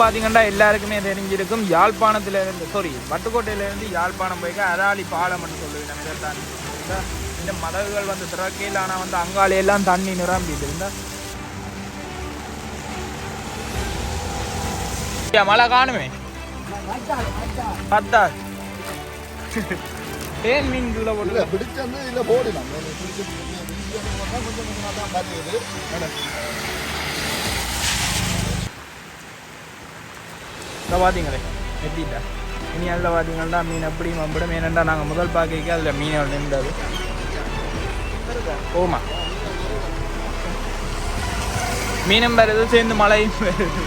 பார்த்தீங்கன்னா எல்லாருக்குமே தெரிஞ்சிருக்கும். யாழ்ப்பாணத்திலேருந்து சாரி வட்டுக்கோட்டையிலேருந்து யாழ்ப்பாணம் போய்க்க அராளி பாலம்னு சொல்லுவேன் இந்த மதகுகள் வந்து திறக்கையில் ஆனால் வந்து அங்காலையெல்லாம் தண்ணி நிரம்பிட்டு இருந்தா. மழை காணுமே? பத்தா ஏன் மீன் கீழே போட்டு பிடிச்சது இல்ல போடலாம் பிடிச்ச கொஞ்சம் பார்த்தீங்களே வெட்டிட்டா இனி அதில் பார்த்தீங்கன்னா மீன் எப்படி மம்பிடும்? ஏனெண்டா நாங்கள் முதல் பார்க்க அதில் மீன் நின்றது ஓமா மீனும் வருது சேர்ந்து மழையும் வருது.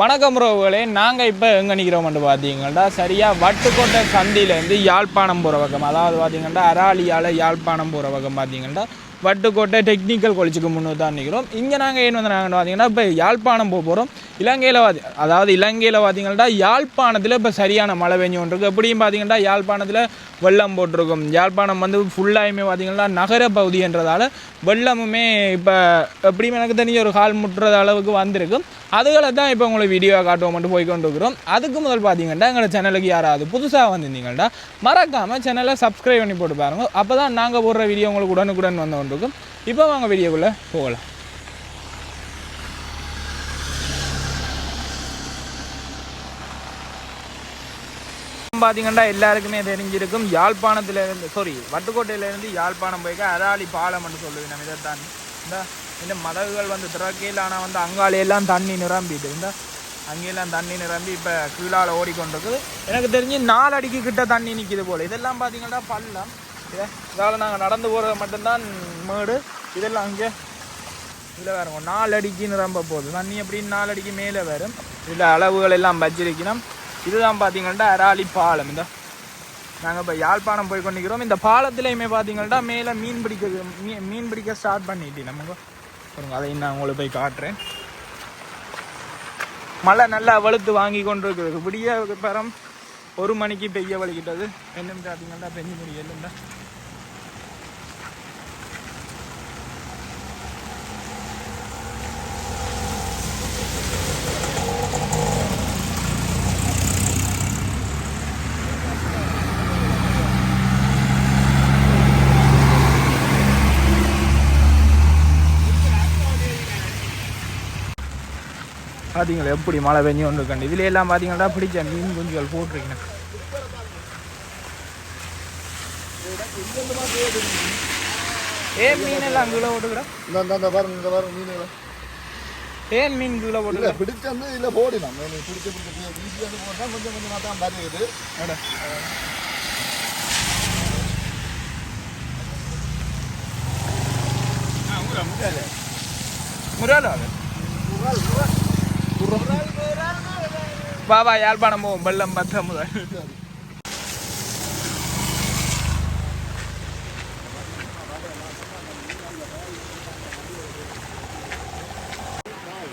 வணக்கம் உறவுகளே நாங்கள் இப்போ எங்கே நிற்கிறோம்னு பார்த்தீங்கன்னா சரியாக வட்டுக்கோட்டை சந்தியிலேருந்து யாழ்ப்பாணம் போகிற பக்கம். அதாவது பார்த்தீங்கன்னா அராலியால் யாழ்ப்பாணம் போகிற பக்கம் பார்த்தீங்கன்னா வட்டுக்கோட்டை டெக்னிக்கல் காலேஜுக்கு முன்னே தான் நிற்கிறோம். இங்கே நாங்கள் ஏன் வந்து நாங்கள் பார்த்தீங்கன்னா இப்போ யாழ்ப்பாணம் போக போகிறோம் இலங்கையில் வாதி அதாவது இலங்கையில் பார்த்தீங்கன்னா யாழ்ப்பாணத்தில் இப்போ சரியான மழை பெஞ்சு கொண்டிருக்கு. எப்படியும் பார்த்தீங்கன்னா யாழ்ப்பாணத்தில் வெள்ளம் போட்டிருக்கும். யாழ்ப்பாணம் வந்து ஃபுல்லாயுமே பார்த்தீங்கன்னா நகர பகுதின்றதால வெள்ளமுமே இப்போ எப்படியும் எனக்கு தெரிஞ்ச ஒரு கால் முட்டுறது அளவுக்கு வந்திருக்கும் அதுகளை தான் இப்போ உங்களுக்கு வீடியோ காட்டுவோம் மட்டும் போய்கொண்டு இருக்கிறோம் அதுக்கு முதல் பார்த்தீங்கன்னா எங்களோட சேனலுக்கு யாராவது புதுசாக வந்திருந்தீங்கன்னா மறக்காமல் சேனலை சப்ஸ்கிரைப் பண்ணி போட்டு பாருங்கள் அப்போ தான் நாங்கள் போடுற வீடியோ உங்களுக்கு உடனுக்குடன் வந்து கொண்டிருக்கும் இப்போ வாங்க வீடியோக்குள்ளே போகலாம். பார்த்தீங்கன்னா எல்லாருக்குமே தெரிஞ்சிருக்கும். யாழ்ப்பாணத்துல இருந்து சாரி வட்டுக்கோட்டையில இருந்து யாழ்ப்பாணம் போய்க்க அராளி பாலம்னு சொல்லுவேன் நம்ம இதைத்தான் இந்த இந்த மதகுகள் வந்து திறக்கையில் ஆனால் வந்து அங்காலையெல்லாம் எல்லாம் தண்ணி நிரம்பிட்டு இந்த அங்கெல்லாம் தண்ணி நிரம்பி இப்போ கீழால் ஓடிக்கொண்டிருக்குது. எனக்கு தெரிஞ்சு நாலு அடிக்கு கிட்ட தண்ணி நிற்கிது போல். இதெல்லாம் பார்த்தீங்கன்னா பள்ளம். இதால் நாங்கள் நடந்து போகிறது மட்டும்தான் மேடு. இதெல்லாம் அங்கே இதில் வேறுங்க நாலு அடிக்கு நிரம்ப போகுது. தண்ணி எப்படின்னு நாலு அடிக்கு மேலே வரும். இதில் அளவுகள் எல்லாம் வச்சிருக்கணும். இதுதான் பார்த்தீங்கன்னா அராளி பாலம். இந்த நாங்கள் இப்போ யாழ்ப்பாணம் போய் கொண்டிருக்கிறோம். இந்த பாலத்துலையுமே பார்த்தீங்கன்னா மேலே மீன் பிடிக்க மீ- மீன் பிடிக்க ஸ்டார்ட் பண்ணிட்டு நமக்கு பாருங்க அதையும் நான் உங்களுக்கு போய் காட்டுறேன். மழை நல்லா வலுத்து வாங்கி கொண்டு இருக்குது விடிய பரம் ஒரு மணிக்கு பெய்ய வலிக்கிட்டது என்னன்னு பார்த்தீங்கன்னா பெஞ்சு முடியல பார்த்தீங்களா எப்படி மழை பெஞ்சு கொண்டு கண்டு இதுல எல்லாம் பார்த்தீங்கன்னா பிடிச்ச மீன் குஞ்சுகள் போட்டிருக்கேன் ஏன் மீன் எல்லாம் கீழே போட்டுக்கிறேன் இந்த பாருங்க இந்த பாருங்க மீன் ஏன் மீன் கீழே இல்ல போட்டுக்கிறேன் பிடிச்சது இல்ல போடலாம் பிடிச்ச பிடிச்ச வீசியது போட்டா கொஞ்சம் கொஞ்சமா தான் வருது முராலா அது பாபா யாழ்ப்பாணம் போவோம் வெள்ளம் பத்த முதல்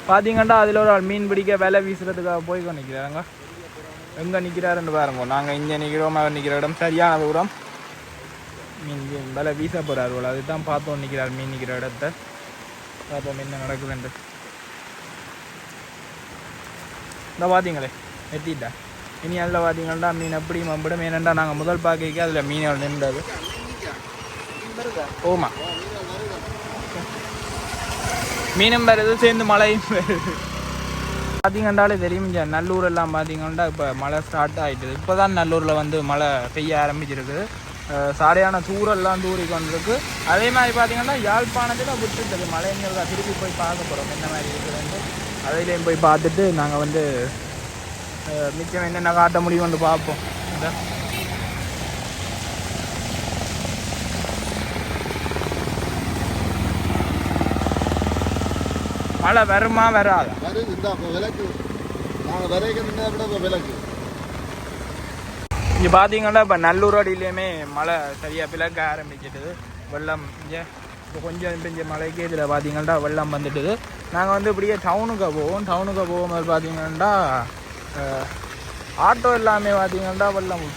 பார்த்தீங்கன்னா அதில் ஒரு ஆள் மீன் பிடிக்க வேலை வீசுறதுக்காக போய் நிற்கிறாருங்க எங்கே நிற்கிறாருன்னு பாருங்க நாங்கள் இங்கே நிற்கிறோம் அவர் நிற்கிற இடம் சரியான தூரம் மீன் வேலை வீச போகிறார் அதுதான் பார்த்தோம் நிற்கிறார் மீன் நிற்கிற இடத்த பார்ப்போம் என்ன நடக்குதுன்ட்டு இந்த பார்த்தீங்களே எத்திட்டேன் இனி அதில் பார்த்தீங்கன்னா மீன் எப்படி மம்பிடும் ஏனெண்டா நாங்கள் முதல் பார்க்க அதில் மீன் நின்றது. ஓமா. மீனும் வருது சேர்ந்து மழையும் வருது. பார்த்தீங்கன்னாலே தெரியும் இங்கே நல்லூர் எல்லாம் பார்த்தீங்கன்னா இப்போ மழை ஸ்டார்ட் ஆகிட்டுது இப்போ தான் நல்லூரில் வந்து மழை பெய்ய ஆரம்பிச்சிருக்குது. சாலையான தூரெல்லாம் தூரி கொண்டிருக்கு. அதே மாதிரி பார்த்தீங்கன்னா யாழ்ப்பாணத்தில் விட்டுட்டது மழைங்கிறத திருப்பி போய் பார்க்க போகிறோம் என்ன மாதிரி இருக்குதுன்னு அதிலையும் போய் பார்த்துட்டு நாங்கள் வந்து மிச்சம் என்னென்ன காட்ட முடியும்னு பார்ப்போம். மழை வருமா வராதா? வருது இந்த விளக்கு நாங்கள் நாங்க விட விளக்கு இங்கே பார்த்தீங்கன்னா இப்போ நல்லூர் அடியிலையுமே மழை சரியாக பிளக்க ஆரம்பிச்சிட்டுது. வெள்ளம் இங்கே இப்போ கொஞ்சம் பெஞ்ச மழைக்கு இதில் பார்த்தீங்கன்னா வெள்ளம் வந்துட்டுது. நாங்கள் வந்து இப்படியே டவுனுக்கு போவோம். டவுனுக்கு போகும்போது பார்த்தீங்கன்னா ஆட்டோ எல்லாமே பார்த்தீங்கன்னா வெள்ளம்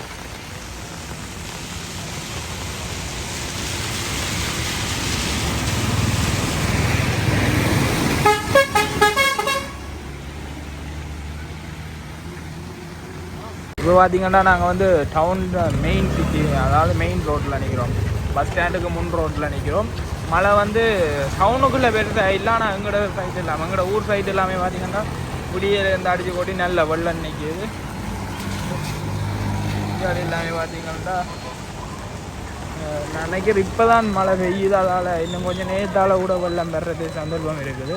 பார்த்தீங்கன்னா நாங்கள் வந்து டவுன் மெயின் சிட்டி அதாவது மெயின் ரோட்டில் நிற்கிறோம் பஸ் ஸ்டாண்டுக்கு முன் ரோட்டில் நிற்கிறோம் மழை வந்து டவுனுக்குள்ளே பெருசாக இல்லைனா எங்களோட சைடு இல்லாமல் எங்களோட ஊர் சைடு எல்லாமே பார்த்தீங்கன்னா குடியிலேருந்து அடிச்சு கொட்டி நல்ல வெள்ளம் நிற்கிது எல்லாமே பார்த்தீங்கன்னா நினைக்கிற நான் நினைக்கிறேன் இப்போ தான் மழை பெய்யுது. அதால் இன்னும் கொஞ்சம் நேரத்தால் கூட வெள்ளம் பெறது சந்தர்ப்பம் இருக்குது.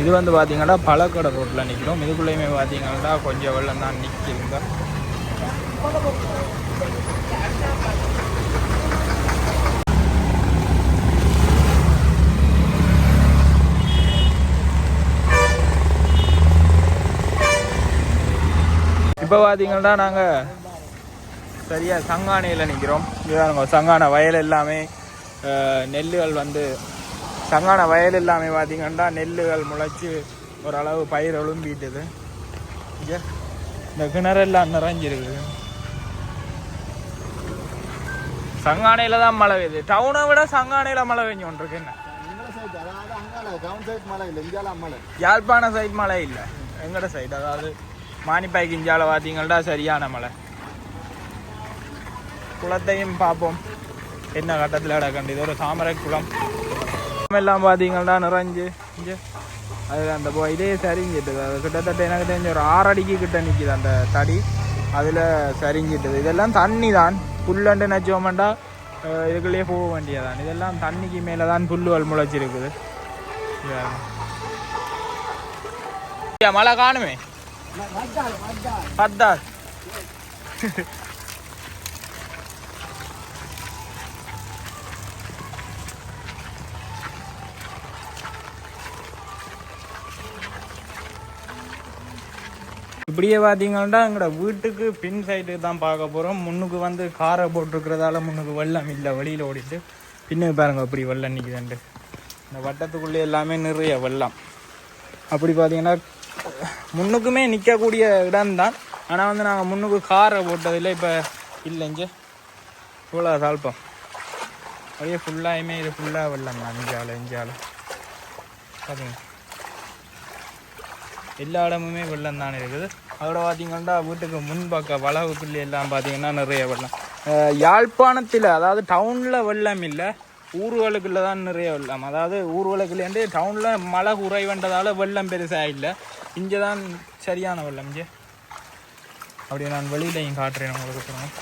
இது வந்து பார்த்தீங்கன்னா பழக்கடை ரோட்டில் நிற்கிறோம் இதுக்குள்ளேயுமே பார்த்தீங்கன்னா கொஞ்சம் வெள்ளம் தான் நிற்கிதுங்க இப்போ பார்த்தீங்கன்னா நாங்கள் சரியாக சங்கானையில் நிற்கிறோம் இதுதானுங்க சங்கான வயல் எல்லாமே நெல்லுகள் வந்து சங்கான வயல் எல்லாமே பார்த்தீங்கன்னா நெல்லுகள் முளைச்சி ஓரளவு பயிர் எழும்பிட்டுது இங்கே இந்த கிணறெல்லாம் நிறைஞ்சிருக்குது. சங்கானையில் தான் மழை பெய்யுது. டவுனை விட சங்கானையில் மழை பெஞ்சு கொண்டிருக்கு. என்ன? சைடு மழை யாழ்ப்பாண சைடு மழை இல்லை. எங்கட சைடு அதாவது மானிப்பாய் கிஞ்சால பார்த்தீங்கன்னா சரியான மழை. குளத்தையும் பார்ப்போம். என்ன கட்டத்தில் கிடக்கண்டு இது ஒரு தாமரை குளம் எல்லாம் பார்த்தீங்கன்னா நிறைஞ்சு இங்கே அது அந்த இதே சரிஞ்சிட்டுது அது கிட்டத்தட்ட எனக்கு தெரிஞ்ச ஒரு ஆறடிக்கு கிட்ட நிற்கிது அந்த தடி அதில் சரிஞ்சிட்டுது இதெல்லாம் தண்ணி தான் புல்லண்டு நச்சோமெண்டா இதுக்குள்ளேயே போக வேண்டியதான் இதெல்லாம் தண்ணிக்கு மேலே தான் புல்லுகள் முளைச்சிருக்குது மழை காணுமே பத்தார் இப்படியே பார்த்தீங்கன்னா எங்களோட வீட்டுக்கு பின் சைடு தான் பார்க்க போகிறோம் முன்னுக்கு வந்து காரை போட்டிருக்கிறதால முன்னுக்கு வெள்ளம் இல்லை வழியில் ஓடிட்டு. பின்னுக்கு பாருங்கள் இப்படி வெள்ளம் நிற்குதுண்டு இந்த வட்டத்துக்குள்ளே எல்லாமே நிறைய வெள்ளம். அப்படி பார்த்தீங்கன்னா முன்னுக்குமே நிற்கக்கூடிய இடம்தான். ஆனால் வந்து நாங்கள் முன்னுக்கு காரை போட்டதில்லை இப்போ இல்லைங்க இவ்வளோ தாழ்ப்பம் அப்படியே ஃபுல்லாயுமே இது ஃபுல்லாக வெள்ளம் தான் இஞ்சால இஞ்சால பார்த்தீங்க எல்லா இடமுமே வெள்ளம் தான் இருக்குது. அதோட பார்த்தீங்கன்னா வீட்டுக்கு முன்பக்க வளவுக்குள்ளே எல்லாம் பார்த்தீங்கன்னா நிறைய வெள்ளம். யாழ்ப்பாணத்தில் அதாவது டவுனில் வெள்ளம் இல்லை ஊர்களுக்குள்ள தான் நிறைய வெள்ளம். அதாவது ஊர்வலுக்குள்ளேருந்து டவுனில் மழை குறைவன்றதால வெள்ளம் பெருசாக இல்லை. இங்கே தான் சரியான வெள்ளம் இங்கே. அப்படி நான் வெளியிலையும் காட்டுறேன் உங்களுக்கு அப்புறம்.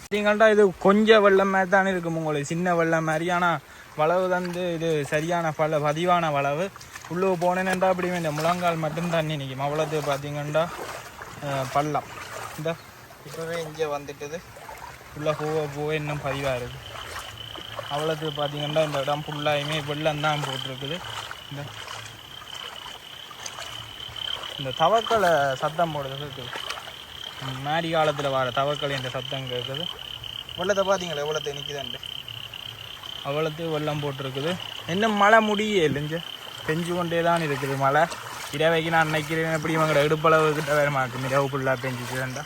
பார்த்தீங்கன்னா இது கொஞ்சம் வெள்ளம் மாதிரி தான் இருக்கும் உங்களுக்கு. சின்ன வெள்ளம் மாதிரி. ஆனால் வளவு வந்து இது சரியான பல பதிவான வளவு. உள்ளே போனேன்டா அப்படி இந்த முழங்கால் மட்டும் தண்ணி நிற்கும் அவ்வளோது பார்த்தீங்கன்னா பள்ளம் இந்த இப்போவே இங்கே வந்துட்டுது உள்ளே போக போக இன்னும் பதிவாக இருக்குது அவ்வளோது பார்த்தீங்கன்னா இந்த இடம் ஃபுல்லாயுமே வெள்ளம் தான் போட்டிருக்குது இந்த இந்த தவக்களை சத்தம் போடுறது இருக்குது மாடி காலத்தில் வர தவக்கள் இந்த சத்தம் கேட்குது வெள்ளத்தை பார்த்தீங்களா எவ்வளோத்தை நிற்குதுன்ட்டு அவ்வளோத்து வெள்ளம் போட்டிருக்குது இன்னும் மழை முடியே இல்லைஞ்சு பெஞ்சு கொண்டே தான் இருக்குது மழை. இரவைக்கு நான் நினைக்கிறேன் எப்படி இவங்களோட இடுப்பளவு கிட்ட வேறு மாக்கு இரவு ஃபுல்லாக பெஞ்சிச்சுதான்டா